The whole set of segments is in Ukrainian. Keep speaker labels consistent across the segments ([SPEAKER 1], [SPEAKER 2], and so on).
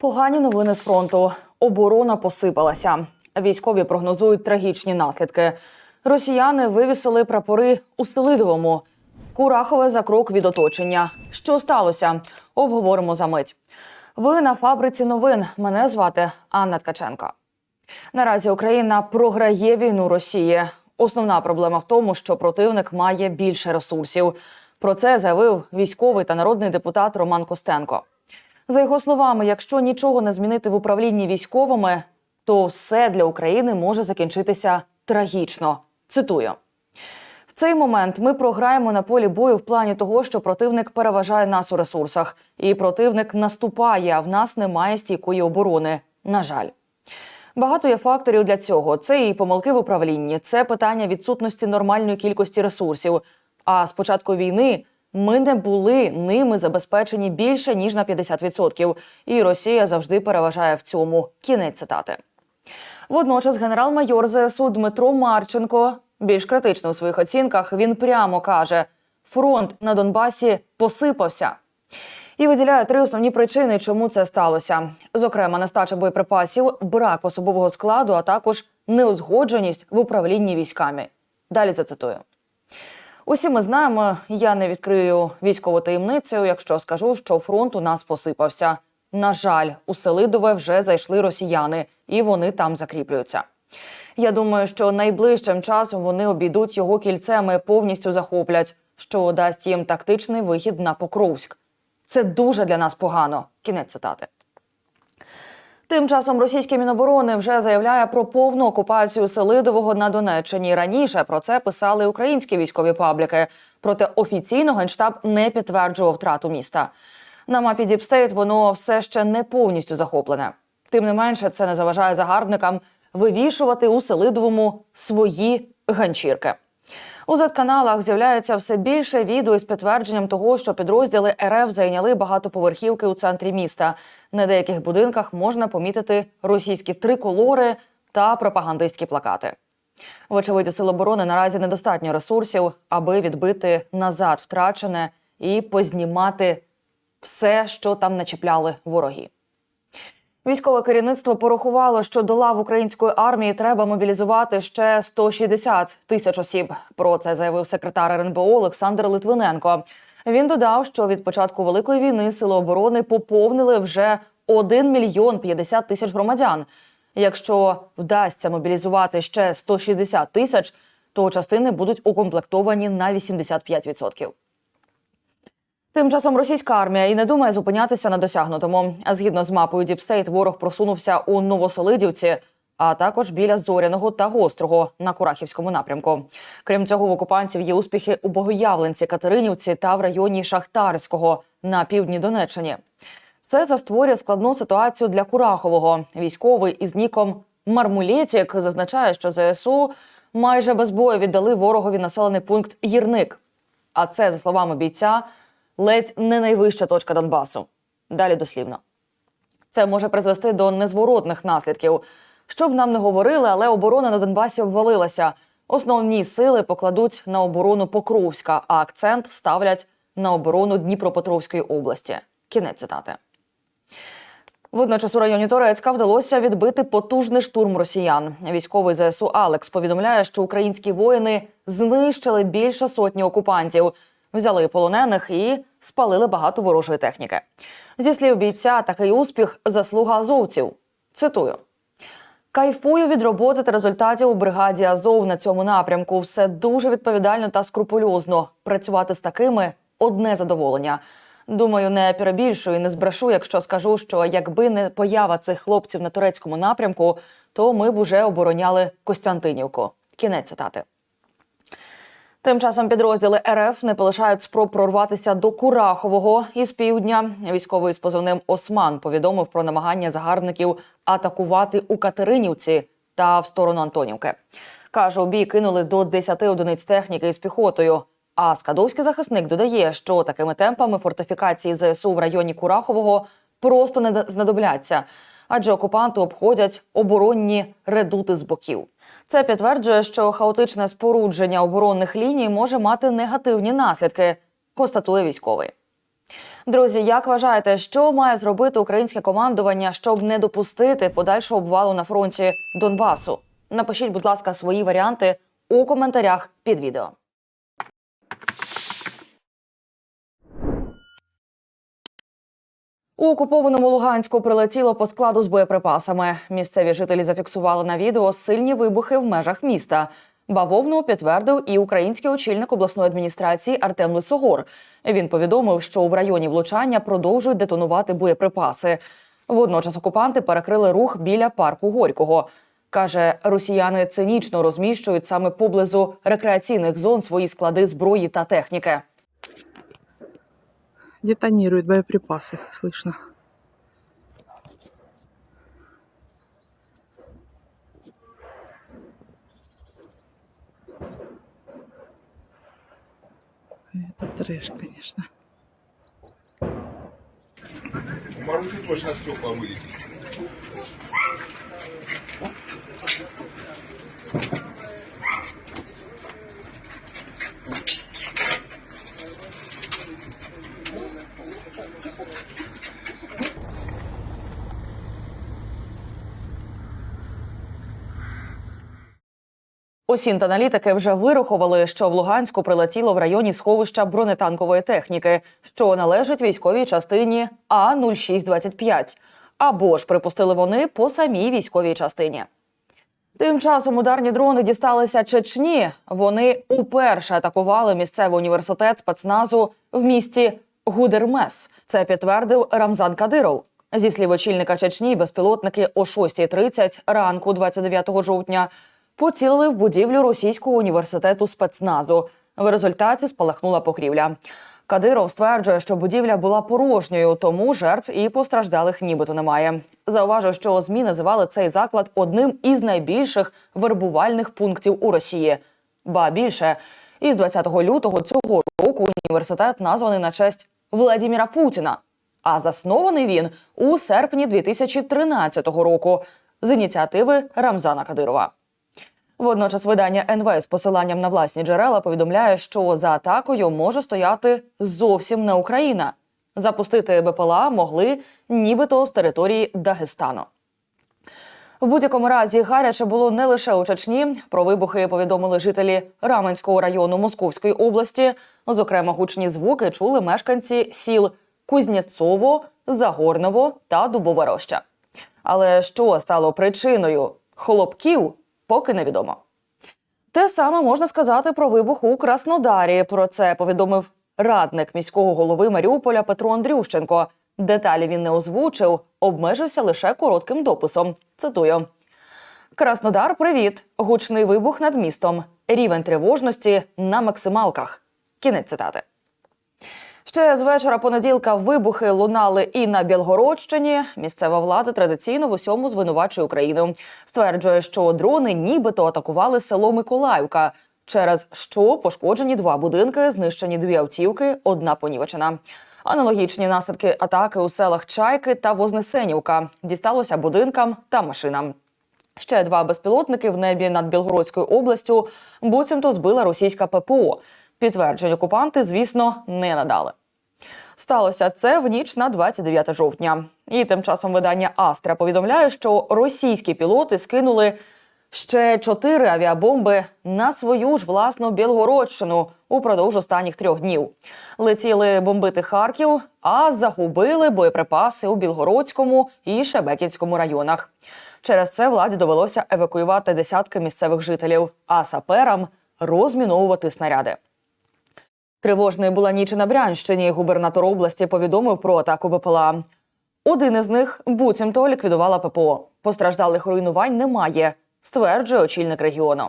[SPEAKER 1] Погані новини з фронту. Оборона посипалася. Військові прогнозують трагічні наслідки. Росіяни вивісили прапори у Селидовому. Курахове за крок від оточення. Що сталося? Обговоримо за мить. Ви на фабриці новин. Мене звати Анна Ткаченко. Наразі Україна програє війну Росії. Основна проблема в тому, що противник має більше ресурсів. Про це заявив військовий та народний депутат Роман Костенко. За його словами, якщо нічого не змінити в управлінні військовими, то все для України може закінчитися трагічно. Цитую. В цей момент ми програємо на полі бою в плані того, що противник переважає нас у ресурсах, і противник наступає, а в нас немає стійкої оборони. На жаль. Багато є факторів для цього. Це і помилки в управлінні, це питання відсутності нормальної кількості ресурсів. А з початку війни ми не були ними забезпечені більше ніж на 50%. І Росія завжди переважає в цьому. Кінець цитати. Водночас генерал-майор ЗСУ Дмитро Марченко більш критично у своїх оцінках. Він прямо каже: фронт на Донбасі посипався. І виділяє три основні причини, чому це сталося: зокрема, нестача боєприпасів, брак особового складу, а також неузгодженість в управлінні військами. Далі зацитую. Усі ми знаємо, я не відкрию військову таємницю, якщо скажу, що фронт у нас посипався. На жаль, у Селидове вже зайшли росіяни, і вони там закріплюються. Я думаю, що найближчим часом вони обійдуть його кільцем і повністю захоплять, що дасть їм тактичний вихід на Покровськ. Це дуже для нас погано. Кінець цитати. Тим часом російське міноборони вже заявляє про повну окупацію Селидового на Донеччині. Раніше про це писали українські військові пабліки. Проте офіційно генштаб не підтверджував втрату міста. На мапі Діпстейт воно все ще не повністю захоплене. Тим не менше, це не заважає загарбникам вивішувати у Селидовому свої ганчірки. У Z-каналах з'являється все більше відео із підтвердженням того, що підрозділи РФ зайняли багатоповерхівки у центрі міста. На деяких будинках можна помітити російські триколори та пропагандистські плакати. Вочевидь, у Сил оборони наразі недостатньо ресурсів, аби відбити назад втрачене і познімати все, що там начіпляли вороги. Військове керівництво порахувало, що до лав української армії треба мобілізувати ще 160 тисяч осіб. Про це заявив секретар РНБО Олександр Литвиненко. Він додав, що від початку великої війни сили оборони поповнили вже 1 мільйон 50 тисяч громадян. Якщо вдасться мобілізувати ще 160 тисяч, то частини будуть укомплектовані на 85%. Тим часом російська армія і не думає зупинятися на досягнутому. А згідно з мапою Діпстейт, ворог просунувся у Новоселидівці, а також біля Зоряного та Гострого на Курахівському напрямку. Крім цього, в окупантів є успіхи у Богоявленці, Катеринівці та в районі Шахтарського на півдні Донеччині. Це застворює складну ситуацію для Курахового. Військовий із ніком Мармулєтік зазначає, що ЗСУ майже без бою віддали ворогові населений пункт Гірник. А це, за словами бійця, ледь не найвища точка Донбасу. Далі дослівно. Це може призвести до незворотних наслідків. Що б нам не говорили, але оборона на Донбасі обвалилася. Основні сили покладуть на оборону Покровська, а акцент ставлять на оборону Дніпропетровської області. Кінець цитати. Водночас у районі Торецька вдалося відбити потужний штурм росіян. Військовий ЗСУ Алекс повідомляє, що українські воїни знищили більше сотні окупантів, взяли полонених і спалили багато ворожої техніки. Зі слів бійця, такий успіх заслуга азовців. Цитую. Кайфую від роботи та результатів у бригаді Азов на цьому напрямку. Все дуже відповідально та скрупульозно. Працювати з такими одне задоволення. Думаю, не перебільшую, і не збрешу, якщо скажу, що якби не поява цих хлопців на турецькому напрямку, то ми б уже обороняли Костянтинівку. Кінець цитати. Тим часом підрозділи РФ не полишають спроб прорватися до Курахового із півдня. Військовий з позивним Осман повідомив про намагання загарбників атакувати у Катеринівці та в сторону Антонівки. Каже, у бій кинули до 10 одиниць техніки з піхотою. А скадовський захисник додає, що такими темпами фортифікації ЗСУ в районі Курахового просто не знадобляться, адже окупанти обходять оборонні редути з боків. Це підтверджує, що хаотичне спорудження оборонних ліній може мати негативні наслідки, констатує військовий. Друзі, як вважаєте, що має зробити українське командування, щоб не допустити подальшого обвалу на фронті Донбасу? Напишіть, будь ласка, свої варіанти у коментарях під відео. У окупованому Луганську прилетіло по складу з боєприпасами. Місцеві жителі зафіксували на відео сильні вибухи в межах міста. Бавовну підтвердив і український очільник обласної адміністрації Артем Лисогор. Він повідомив, що в районі влучання продовжують детонувати боєприпаси. Водночас окупанти перекрили рух біля парку Горького. Каже, росіяни цинічно розміщують саме поблизу рекреаційних зон свої склади зброї та техніки.
[SPEAKER 2] Детонируют боеприпасы, слышно. Это трэш, конечно.
[SPEAKER 3] У Маруси точно стекла вылетит.
[SPEAKER 1] Осінт-аналітики вже вирахували, що в Луганську прилетіло в районі сховища бронетанкової техніки, що належить військовій частині А 0625 Або ж припустили вони по самій військовій частині. Тим часом ударні дрони дісталися Чечні. Вони уперше атакували місцевий університет спецназу в місті Гудермес. Це підтвердив Рамзан Кадиров. Зі слів очільника Чечні, безпілотники о 6.30 ранку, 29 жовтня, поцілили в будівлю російського університету спецназу. В результаті спалахнула покрівля. Кадиров стверджує, що будівля була порожньою, тому жертв і постраждалих нібито немає. Зауважив, що змі називали цей заклад одним із найбільших вербувальних пунктів у Росії. Ба більше із 20 лютого цього року університет названий на честь Владіміра Путіна. А заснований він у серпні 2013 року з ініціативи Рамзана Кадирова. Водночас видання НВ з посиланням на власні джерела повідомляє, що за атакою може стояти зовсім не Україна. Запустити БПЛА могли нібито з території Дагестану. В будь-якому разі гаряче було не лише у Чечні. Про вибухи повідомили жителі Раменського району Московської області. Зокрема, гучні звуки чули мешканці сіл Кузнєцово, Загорново та Дубова Роща. Але що стало причиною хлопків, поки невідомо. Те саме можна сказати про вибух у Краснодарі. Про це повідомив радник міського голови Маріуполя Петро Андрющенко. Деталі він не озвучив, обмежився лише коротким дописом. Цитую: Краснодар, привіт! Гучний вибух над містом. Рівень тривожності на максималках. Кінець цитати. Ще з вечора понеділка вибухи лунали і на Білгородщині. Місцева влада традиційно в усьому звинувачує Україну. Стверджує, що дрони нібито атакували село Миколаївка, через що пошкоджені два будинки, знищені дві автівки, одна понівечена. Аналогічні наслідки атаки у селах Чайки та Вознесенівка дісталося будинкам та машинам. Ще два безпілотники в небі над Білгородською областю буцімто збила російська ППО. Підтверджень окупанти, звісно, не надали. Сталося це в ніч на 29 жовтня. І тим часом видання Астра повідомляє, що російські пілоти скинули ще чотири авіабомби на свою ж власну Білгородщину упродовж останніх трьох днів. Летіли бомбити Харків, а загубили боєприпаси у Білгородському і Шебекінському районах. Через це владі довелося евакуювати десятки місцевих жителів, а саперам розміновувати снаряди. Тривожною була ніч на Брянщині. Губернатор області повідомив про атаку БПЛА. Один із них буцімто ліквідувала ППО. Постраждалих руйнувань немає, стверджує очільник регіону.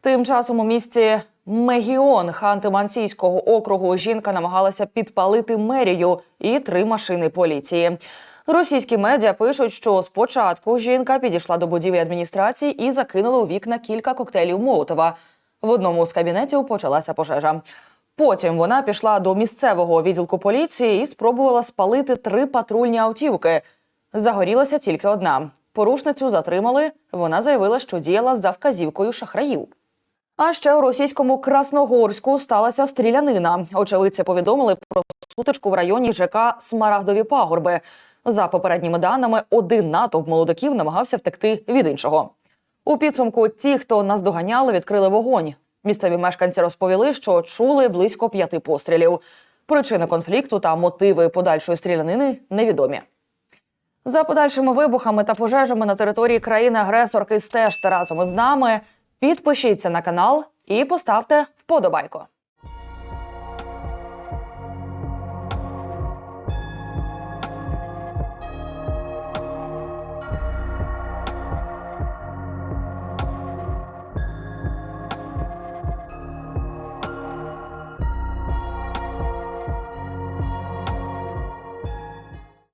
[SPEAKER 1] Тим часом у місті Мегіон Ханти-Мансійського округу жінка намагалася підпалити мерію і три машини поліції. Російські медіа пишуть, що спочатку жінка підійшла до будівлі адміністрації і закинула у вікна кілька коктейлів Молотова. В одному з кабінетів почалася пожежа. Потім вона пішла до місцевого відділку поліції і спробувала спалити три патрульні автівки. Загорілася тільки одна. Порушницю затримали. Вона заявила, що діяла за вказівкою шахраїв. А ще у російському Красногорську сталася стрілянина. Очевидці повідомили про сутичку в районі ЖК Смарагдові пагорби. За попередніми даними, один натовп молодиків намагався втекти від іншого. У підсумку ті, хто наздоганяли, відкрили вогонь. Місцеві мешканці розповіли, що чули близько п'яти пострілів. Причини конфлікту та мотиви подальшої стрілянини невідомі. За подальшими вибухами та пожежами на території країни-агресорки стежте разом із нами. Підпишіться на канал і поставте вподобайку.